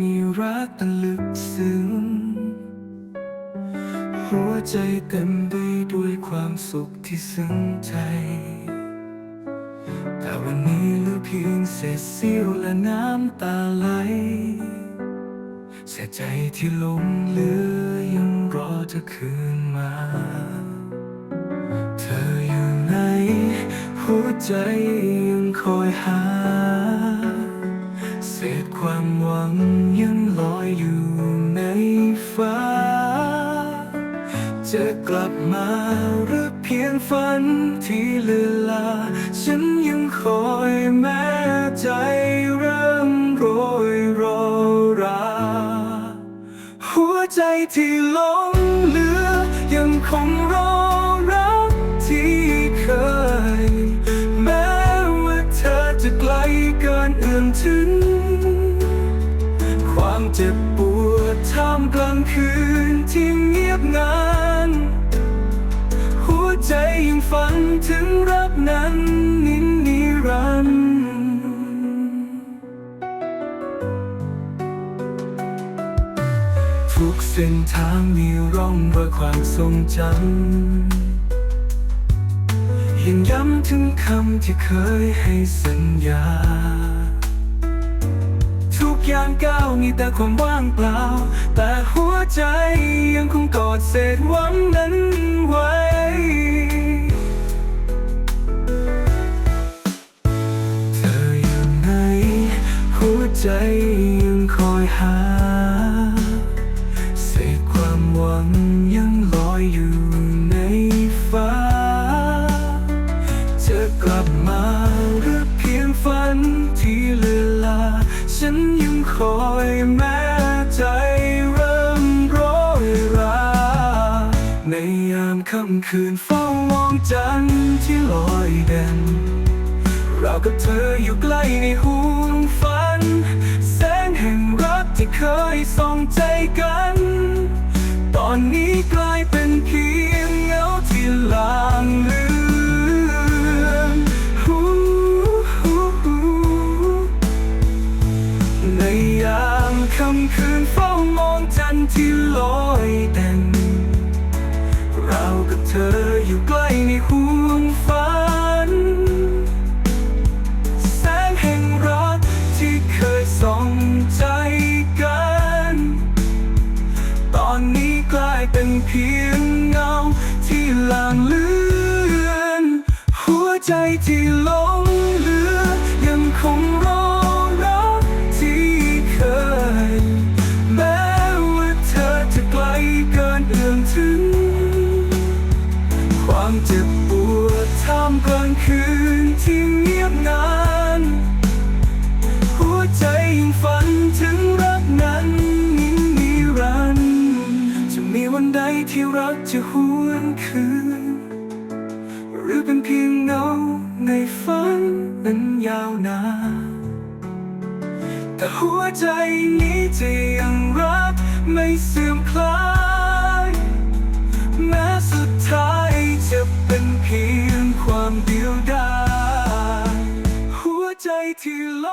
มีรักอันลึกซึ้ง หัวใจเต็มไปด้วยความสุขที่ซึ้งใจ แต่วันนี้เหลือเพียงเศษเสี้ยวและน้ำตาไหล เสียใจที่หลงเหลือยังรอเธอคืนมา เธออยู่ไหน หัวใจยังคอยหา จะกลับมาหรือเพียงฝันที่เลือนลา ฉันยังคอยแม้ใจเริ่มโรยโรรา หัวใจที่หลงเหลือยังคงรอ เจ็บปวดท่ามกลางคืนที่เงียบงันหัวใจยังฝันถึงรักนั้นนินนิรันดร์ทุกเส้นทางมีร่องรอยความทรงจำยังย้ำถึงคำที่เคยให้สัญญา ย่างก้าวมีแต่ความว่างเปล่า แต่หัวใจยังคงกอดเศษหวังนั้นไว้เธออยู่ไหนหัวใจยังคอยหา เศษความหวังยังลอยอยู่ในฟ้า จะกลับมาหรือเพียงฝันที่เหลือ ฉันยังคอยแม้ใจเริ่มโรยราในยามค่ำคืนเฝ้ามองจันทร์ที่ลอยเด่นเรากับเธออยู่ใกล้ในห่วงฝัน แสงแห่งรักที่เคยส่องใจกัน ตอนนี้กลายเป็นเพียงเงาที่ลางเลือ คืนเฝ้ามองจันทร์ที่ลอยเด่นเรากับเธออยู่ใกล้ในห่วงฝัน แสงแห่งรักที่เคยส่องใจกัน ตอนนี้กลายเป็นเพียงเงาที่ลางเลือน หัวใจที่ลง เจ็บปวดท่ามกลางคืนที่เงียบงันหัวใจยังฝันถึงรักนั้นนิ่งนิรันดร์จะมีวันใดที่รักจะหวนคืน หรือเป็นเพียงเงาในฝันนั้นยาวนานแต่หัวใจนี้จะยังรักไม่เสื่อมคลา to.